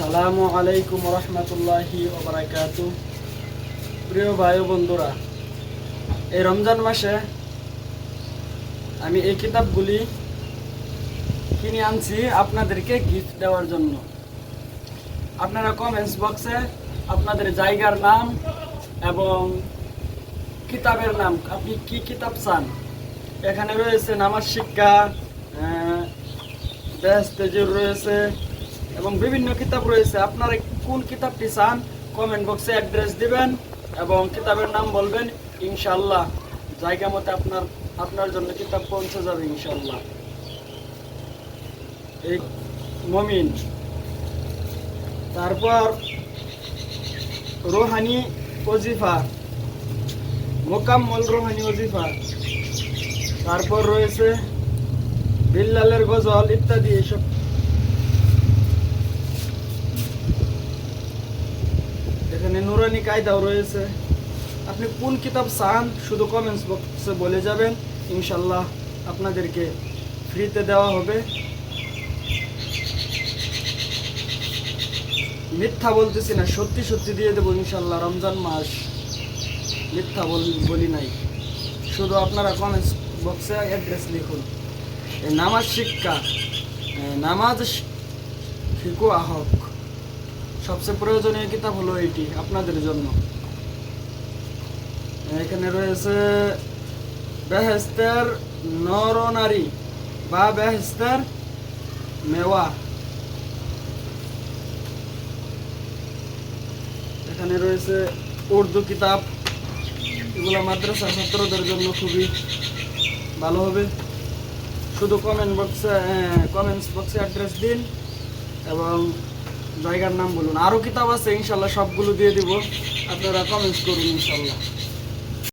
আসসালামু আলাইকুম রহমতুল্লাহি প্রিয় ভাই বন্ধুরা, এই রমজান মাসে আমি এই কিতাবগুলি কিনে আনছি আপনাদেরকে গিফট দেওয়ার জন্য। আপনারা কমেন্টস বক্সে আপনাদের জায়গার নাম এবং কিতাবের নাম, আপনি কি কিতাব চান? এখানে রয়েছে নামাজ শিক্ষা বেহেস্তেজুর রয়েছে এবং বিভিন্ন কিতাব রয়েছে। আপনারা কোন কিতাবটি চান কমেন্ট বক্সে অ্যাড্রেস দিবেন এবং কিতাবের নাম বলবেন ইনশাল্লাহ জায়গা মতো আপনার আপনার জন্য কিতাব পৌঁছে যাবে ইনশাল্লাহ এই মমিন। তারপর রোহানি ওজিফা। মোকাম্মল রোহানি ওজিফা। তারপর রয়েছে বিল্লালের গজল ইত্যাদি, এসব নুরানি কায়দাও রয়েছে। আপনি কোন কিতাব চান, শুধু কমেন্টস বক্সে বলে যাবেন। ইনশাল্লাহ আপনাদেরকে ফ্রিতে দেওয়া হবে। মিথ্যা বলতেছি না, সত্যি সত্যি দিয়ে দেবো ইনশাল্লাহ রমজান মাস। মিথ্যা বল- নাই। শুধু আপনারা কমেন্টস বক্সে অ্যাড্রেস লিখুন। নামাজ শিক্ষা নামাজ শিখু আহক সবচেয়ে প্রয়োজনীয় কিতাব হলো এটি আপনাদের জন্য। এখানে রয়েছে, বেহেস্তের নরনারী বা বেহেস্তের মেওয়া এখানে রয়েছে উর্দু কিতাব। এগুলো মাদ্রাসা ছাত্রদের জন্য খুবই ভালো হবে। শুধু কমেন্ট বক্সে কমেন্টস বক্সে অ্যাড্রেস দিন এবং জায়গার নাম বলুন। আরও কিতাব আছে ইনশাল্লাহ সবগুলো দিয়ে দিব। আপনারা কমেন্ট করুন ইনশাল্লাহ।